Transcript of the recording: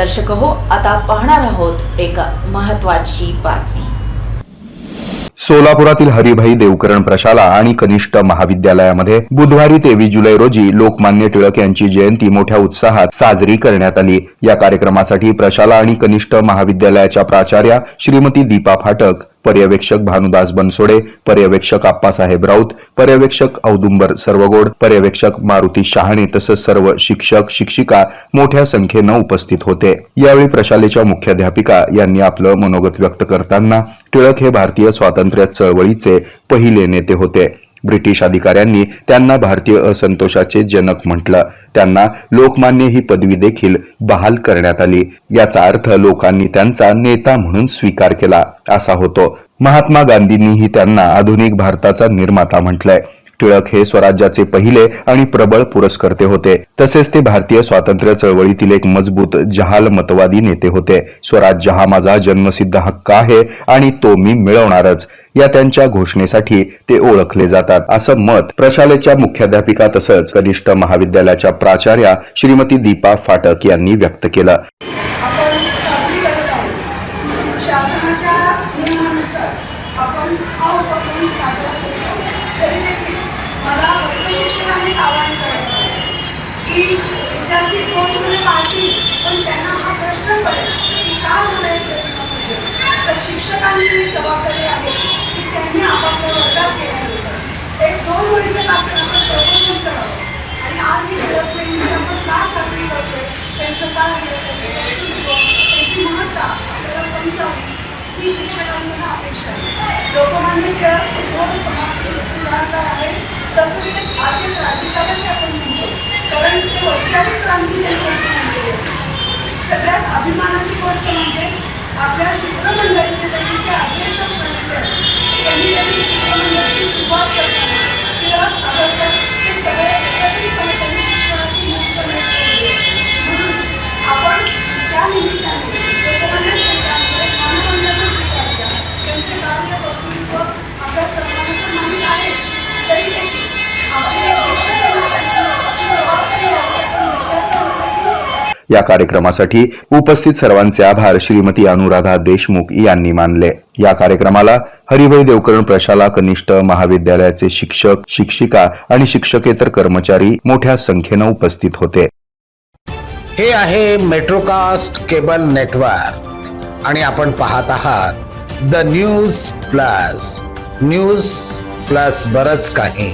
दर्शक हो आता पाहणार आहोत एक महत्वाची बातमी. सोलापुरातील हरिभाई देवकरण प्रशाला आणि कनिष्ठ महाविद्यालयामध्ये बुधवारी तेवीस जुलै रोजी लोकमान्य टिळक यांची जयंती मोठ्या उत्साहात साजरी करण्यात आली. या कार्यक्रमासाठी प्रशाला आणि कनिष्ठ महाविद्यालयाच्या प्राचार्या श्रीमती दीपा फाटक पर्यवेक्षक भानुदास बनसोडे पर्यवेक्षक आप्पासाहेब राऊत पर्यवेक्षक औदुंबर सर्वगोड पर्यवेक्षक मारुती शहाणे तसंच सर्व शिक्षक शिक्षिका मोठ्या संख्येनं उपस्थित होते. यावेळी प्रशालेच्या मुख्याध्यापिका यांनी आपलं मनोगत व्यक्त करताना टिळक हे भारतीय स्वातंत्र्य चळवळीचे पहिले नेते होते. ब्रिटिश अधिकाऱ्यांनी त्यांना भारतीय असंतोषाचे जनक म्हटलं. त्यांना लोकमान्य ही पदवी देखील बहाल करण्यात आली. याचा अर्थ लोकांनी त्यांचा नेता म्हणून स्वीकार केला. असा होतो. महात्मा गांधींनीही त्यांना आधुनिक भारताचा निर्माता म्हटलंय. टिळक हे स्वराज्याचे पहिले आणि प्रबळ पुरस्कर्ते होते. तसेच ते भारतीय स्वातंत्र्य चळवळीतील एक मजबूत जहाल मतवादी नेते होते. स्वराज्य हा माझा जन्मसिद्ध हक्क आहे आणि तो मी मिळवणारच. या त्यांच्या घोषणेसाठी ते ओळखले जातात. असं मत प्रशालेच्या मुख्याध्यापिका तसंच कनिष्ठ महाविद्यालयाच्या प्राचार्या श्रीमती दीपा फाटक यांनी व्यक्त केलं. शासनाच्या नियमानुसार आपण हा उपक्रम साजरा करत आहोत तरी देखील मला वर्ग शिक्षकांनी एक आवाहन करायचं आहे की विद्यार्थी कोचमध्ये पाहतील पण त्यांना हा प्रश्न पडेल की का झालं हे तर शिक्षकांनी ही जबाबदारी आहे की त्यांनी आपापल्या वर्गात गेल्यानंतर एक दोन मुलीचं कासन आपण प्रबोधन करावं आणि आज ही खेळत नाही आपण का साजरी करतोय त्यांचं काय आहे त्यांचं व्यक्तित्व त्याची महत्ता आपल्याला समजावी ही शिक्षकांकडून अपेक्षा आहे. लोकमान्य टिळक हे समाज सु- सुधारणार आहे. तसंच ते भारतीय क्रांतिकारक आपण म्हणतो. या कार्यक्रमासाठी उपस्थित सर्वांचे आभार. श्रीमती अनुराधा देशमुख यांनी मानले. या कार्यक्रमाला हरिभाई देवकरण प्रशाला कनिष्ठ महाविद्यालयाचे शिक्षक शिक्षिका आणि शिक्षकेतर कर्मचारी मोठ्या संख्येनं उपस्थित होते. हे आहे मेट्रोकास्ट केबल नेटवर्क आणि आपण पाहत आहात the news plus news plus बरच काही.